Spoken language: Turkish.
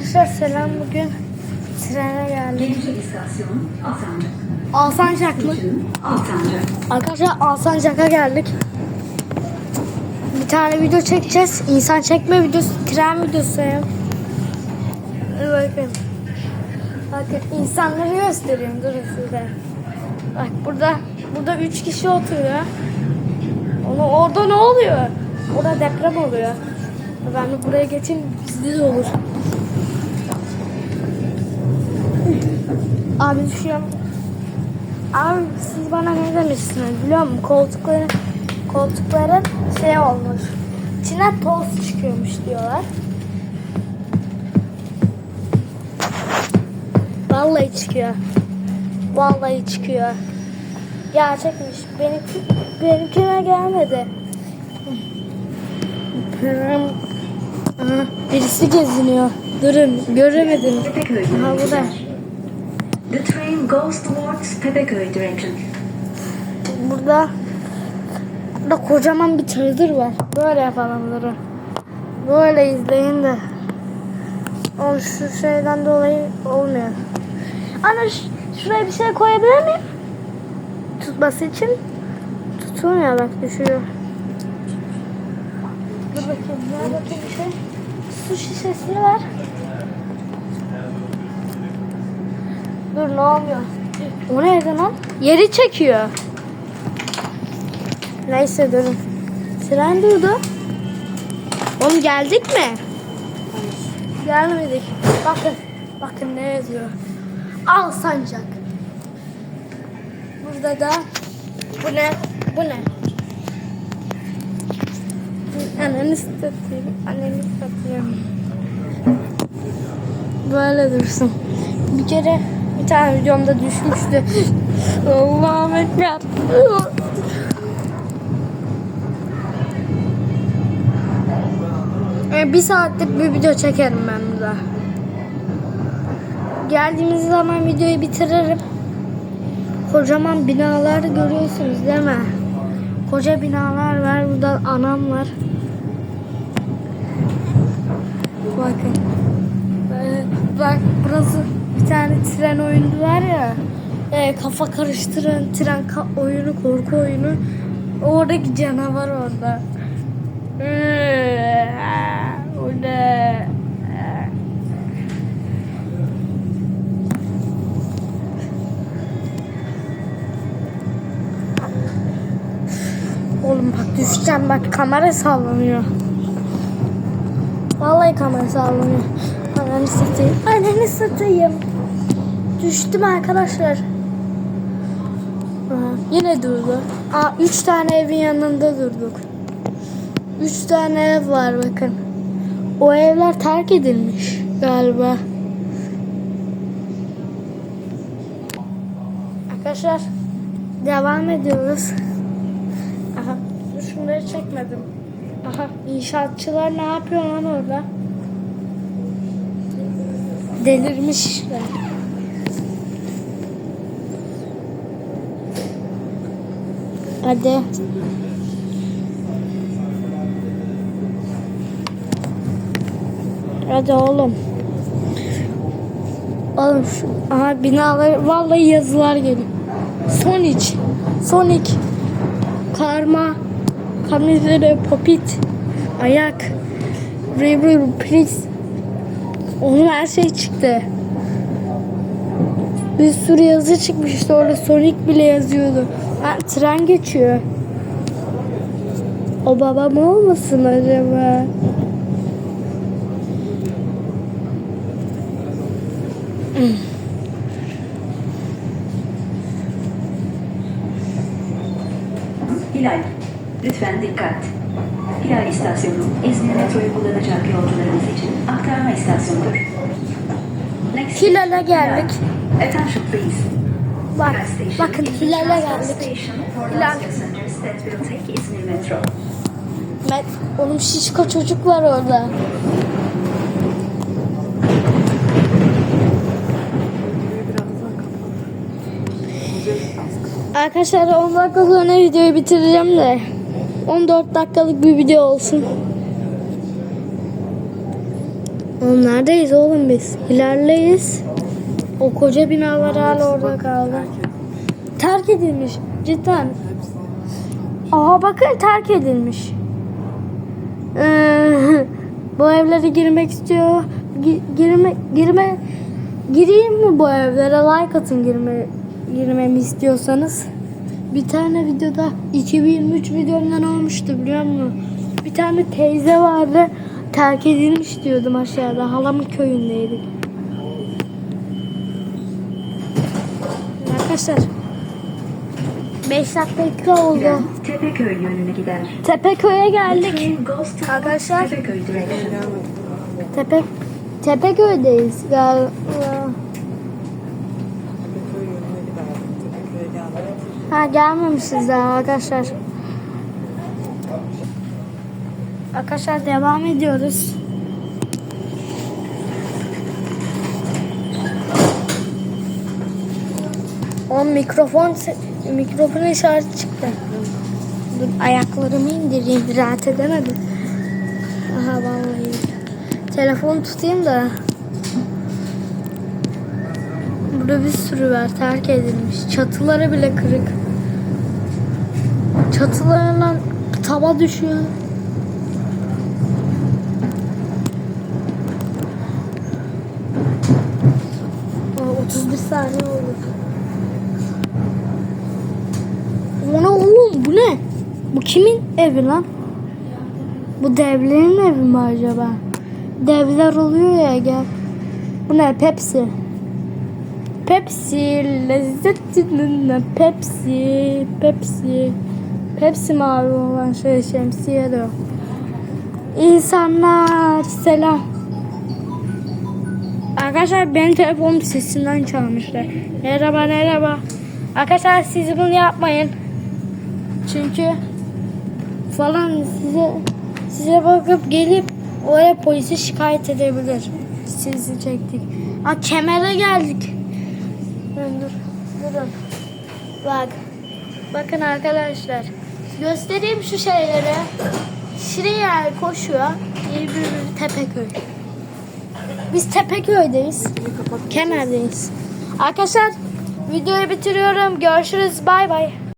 Arkadaşlar selam bugün trene geldik. Alsancak. Alsancak mı? Alsancak. Arkadaşlar Alsancak'a geldik. Bir tane video çekeceğiz. İnsan çekme videosu, tren videosu. Bakın. Bakın insanları göstereyim. Durun size. Bak burada burada üç kişi oturuyor. Onu orada ne oluyor? Orada deprem oluyor. Ben de buraya geçeyim bizde de olur. Abi düşüyorum. Abi siz bana ne demiştiniz biliyor musun? Koltukların koltukların şey olmuş. İçine toz çıkıyormuş diyorlar. Vallahi çıkıyor. Vallahi çıkıyor. Gerçekmiş. Benimki, benimkine gelmedi. Birisi geziniyor. Durun göremedim. Ha burada. yöneticiler. Train goes towards Tepeköy direction. Burada burada kocaman bir çadır var. Böyle yapalım durun. Böyle izleyin de. O şu şeyden dolayı olmuyor. Ana şuraya bir şey koyabilir miyim? Tutması için. Tutulmuyor bak düşüyor. Dur bakayım. Nerede bir şey? Su şişesini ver. Dur ne oluyor? O neydi lan? Yeri çekiyor. Neyse durun. Tren durdu. Oğlum geldik mi? Gelmedik. Bakın. Bakın ne yazıyor. Al sancak. Burada da bu ne? Bu ne? Ananı satayım. Annemi satayım. Böyle dursun. Bir kere bir tane videomda düşmüştü. Allah'ım ekber. Ee, bir saatlik bir video çekerim ben burada. Geldiğimiz zaman videoyu bitiririm. Kocaman binalar görüyorsunuz değil mi? Koca binalar var. Burada anam var. Bakın. Ee, bak burası tane tren oyunu var ya. Ee, kafa karıştıran tren ka- oyunu, korku oyunu. Oradaki canavar orada. Ee, O ne? Oğlum bak düşeceğim bak kamera sallanıyor. Vallahi kamera sallanıyor. Ananı satayım. Ananı satayım. Düştüm arkadaşlar. Aha, yine durdu. Aa, üç tane evin yanında durduk. Üç tane ev var bakın. O evler terk edilmiş galiba. Arkadaşlar devam ediyoruz. Aha şunları çekmedim. Aha inşaatçılar ne yapıyor lan orada? Delirmişler. Hadi. Hadi oğlum. Oğlum şu aha binalar vallahi yazılar geliyor. Sonic. Sonic. Karma. Kamizere Popit. Ayak. River Prince. Onun her şey çıktı. Bir sürü yazı çıkmıştı orada Sonic bile yazıyordu. Ha, tren geçiyor. O babam olmasın acaba? Hilal. Lütfen dikkat. Hilal istasyonu İzmir metroyu kullanacak yolcularımız için aktarma istasyonudur. Hilal'e geldik. Attention please. Bak, bakın Hilal'e geldik. Hilal. Ben, oğlum şişko çocuk var orada. Arkadaşlar 10 dakika sonra videoyu bitireceğim de 14 dakikalık bir video olsun. Oğlum neredeyiz oğlum biz? İlerleyiz. O koca binalar hala orada kaldı. Terk edilmiş. Cidden. Aha bakın terk edilmiş. Ee, bu evlere girmek istiyor. Gi- girme girme gireyim mi bu evlere? Like atın girme girmemi istiyorsanız. Bir tane videoda 2023 videomdan olmuştu biliyor musun? Bir tane teyze vardı. Terk edilmiş diyordum aşağıda. Halamın köyündeydik. Arkadaşlar 5 dakika oldu. Tepeköy yönüne gider. Tepeköy'e geldik. Arkadaşlar. Tepeköy. Tepe Tepeköy'deyiz galiba. Ha gelmemişiz daha arkadaşlar. Arkadaşlar devam ediyoruz. O mikrofon mikrofon işareti çıktı. Dur ayaklarımı indireyim rahat edemedim. Aha vallahi. Telefonu tutayım da. Burada bir sürü var terk edilmiş. Çatıları bile kırık. Çatılarından tava düşüyor. Aa, 31 saniye oldu. O ne oğlum bu ne? Bu kimin evi lan? Bu devlerin evi mi acaba? Devler oluyor ya gel. Bu ne? Pepsi. Pepsi lezzetinin Pepsi. Pepsi. Pepsi mavi olan şey şemsiye de. İnsanlar selam. Arkadaşlar benim telefonum sesinden çalmışlar. Merhaba merhaba. Arkadaşlar siz bunu yapmayın. Çünkü falan size size bakıp gelip oraya polise şikayet edebilir. Sizi çektik. Aa kemere geldik. Dur, dur, durun. Bak. Bakın arkadaşlar. Göstereyim şu şeyleri. Şuraya koşuyor. İlbirli Tepeköy. Biz Tepeköy'deyiz. Kemer'deyiz. Arkadaşlar videoyu bitiriyorum. Görüşürüz. Bay bay.